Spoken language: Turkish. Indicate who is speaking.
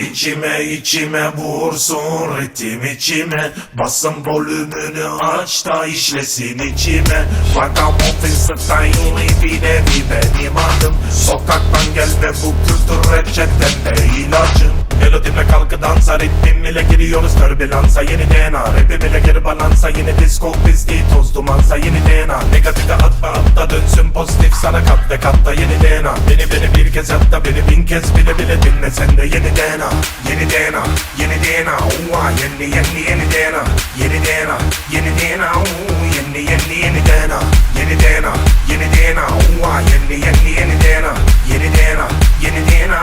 Speaker 1: İçime içime vursun ritim içime. Basın volümünü aç da işlesin içime. Vagabondin style bir nevi benim adım? Sokaktan gel ve bu kültür reçetemde ilacım. Melodime kalkı dansa ritmim ile giriyoruz. Türbülansa Yeni DNA rapim ile geri balansa Yeni disco dumansa Yeni DNA negatife atma atla dönsün pozitif sana kat ve katta yeni DNA Beni beni bir kez hatta beni bin kez bile bile dinle sen de yeni DNA Yeni DNA yeni DNA Uva yeni yeni yeni DNA Yeni DNA yeni DNA Uuu, Yeni yeni yeni DNA Yeni DNA yeni DNA Uva yeni yeni yeni DNA Yeni DNA yeni DNA